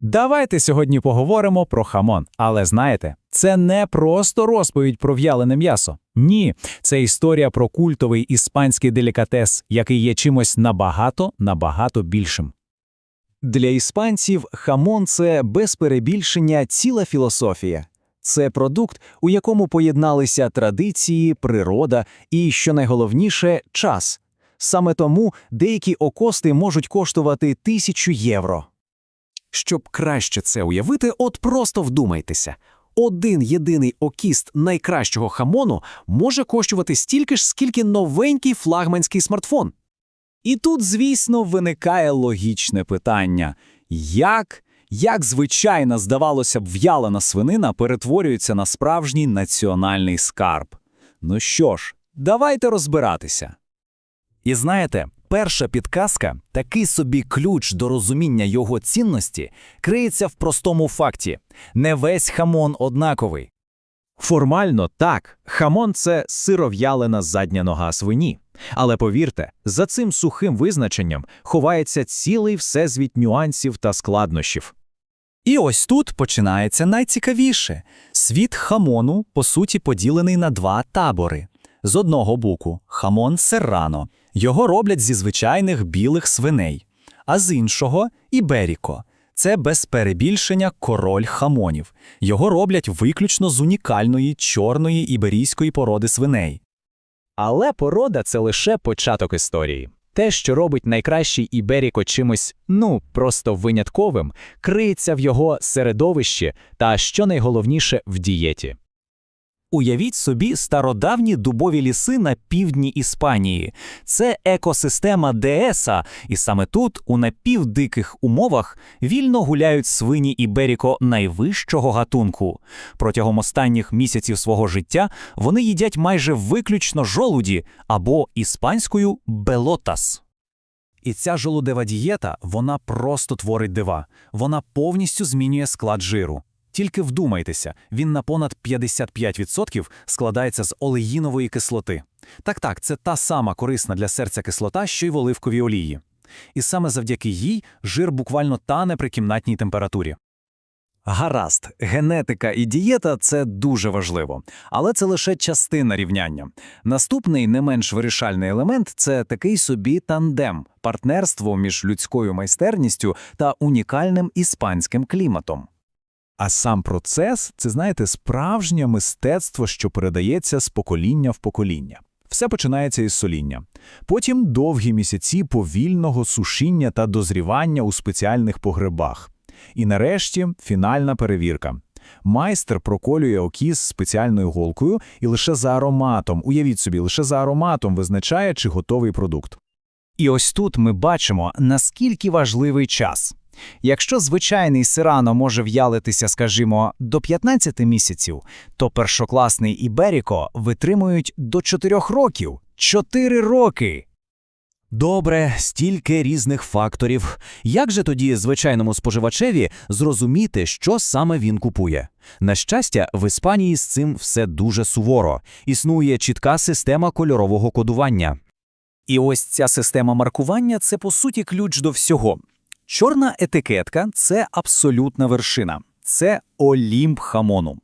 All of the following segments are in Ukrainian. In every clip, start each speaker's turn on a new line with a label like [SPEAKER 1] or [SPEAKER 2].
[SPEAKER 1] Давайте сьогодні поговоримо про хамон. Але знаєте, це не просто розповідь про в'ялене м'ясо. Ні, це історія про культовий іспанський делікатес, який є чимось набагато набагато більшим.
[SPEAKER 2] Для іспанців хамон це без перебільшення ціла філософія. Це продукт, у якому поєдналися традиції, природа і, що найголовніше, час. Саме тому деякі окости можуть коштувати тисячу євро.
[SPEAKER 3] Щоб краще це уявити, от просто вдумайтеся. Один єдиний окіст найкращого хамону може коштувати стільки ж, скільки новенький флагманський смартфон.
[SPEAKER 1] І тут, звісно, виникає логічне питання: як, як звичайна, здавалося б, в'ялена свинина перетворюється на справжній національний скарб? Ну що ж, давайте розбиратися.
[SPEAKER 4] І знаєте, перша підказка, такий собі ключ до розуміння його цінності, криється в простому факті: не весь хамон однаковий.
[SPEAKER 2] Формально так, хамон це сиров'ялена задня нога свині. Але повірте, за цим сухим визначенням ховається цілий всесвіт нюансів та складнощів.
[SPEAKER 4] І ось тут починається найцікавіше. Світ хамону, по суті, поділений на два табори. З одного боку хамон серрано. Його роблять зі звичайних білих свиней, а з іншого іберіко. Це без перебільшення король хамонів. Його роблять виключно з унікальної чорної іберійської породи свиней.
[SPEAKER 2] Але порода це лише початок історії. Те, що робить найкращий Іберіко чимось, ну, просто винятковим, криється в його середовищі та, що найголовніше, в дієті.
[SPEAKER 4] Уявіть собі стародавні дубові ліси на півдні Іспанії. Це екосистема Дееса, і саме тут, у напівдиких умовах, вільно гуляють свині Іберіко найвищого гатунку. Протягом останніх місяців свого життя вони їдять майже виключно жолуді або іспанською белотас.
[SPEAKER 1] І ця жолудева дієта, вона просто творить дива. Вона повністю змінює склад жиру. Тільки вдумайтеся, він на понад 55% складається з олеїнової кислоти. Так-так, це та сама корисна для серця кислота, що й в оливковій олії. І саме завдяки їй жир буквально тане при кімнатній температурі. Гаразд, генетика і дієта це дуже важливо, але це лише частина рівняння. Наступний не менш вирішальний елемент це такий собі тандем, партнерство між людською майстерністю та унікальним іспанським кліматом.
[SPEAKER 5] А сам процес це, знаєте, справжнє мистецтво, що передається з покоління в покоління. Все починається із соління. Потім довгі місяці повільного сушіння та дозрівання у спеціальних погребах. І нарешті фінальна перевірка. Майстер проколює окіс спеціальною голкою і лише за ароматом, уявіть собі, лише за ароматом визначає, чи готовий продукт.
[SPEAKER 1] І ось тут ми бачимо, наскільки важливий час. Якщо звичайний сирано може в'ялитися, скажімо, до 15 місяців, то першокласний Іберіко витримують до 4 років. 4 роки!
[SPEAKER 4] Добре, стільки різних факторів. Як же тоді звичайному споживачеві зрозуміти, що саме він купує? На щастя, в Іспанії з цим все дуже суворо. Існує чітка система кольорового кодування.
[SPEAKER 1] І ось ця система маркування це по суті ключ до всього. Чорна етикетка це абсолютна вершина, це олімп хамону.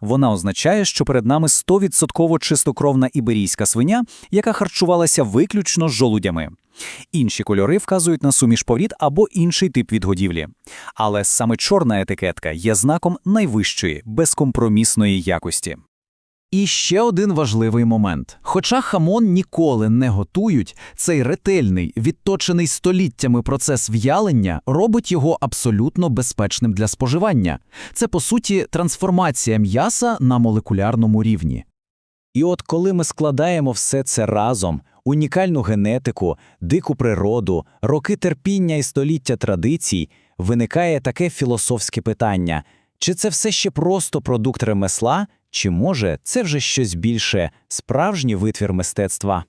[SPEAKER 1] Вона означає, що перед нами 100% чистокровна іберійська свиня, яка харчувалася виключно жолудями. Інші кольори вказують на суміш поврід або інший тип відгодівлі. Але саме чорна етикетка є знаком найвищої, безкомпромісної якості. І ще один важливий момент. Хоча хамон ніколи не готують, цей ретельний, відточений століттями процес в'ялення робить його абсолютно безпечним для споживання. Це, по суті, трансформація м'яса на молекулярному рівні. І от коли ми складаємо все це разом, унікальну генетику, дику природу, роки терпіння і століття традицій, виникає таке філософське питання: чи це все ще просто продукт ремесла? Чи може це вже щось більше справжній витвір мистецтва?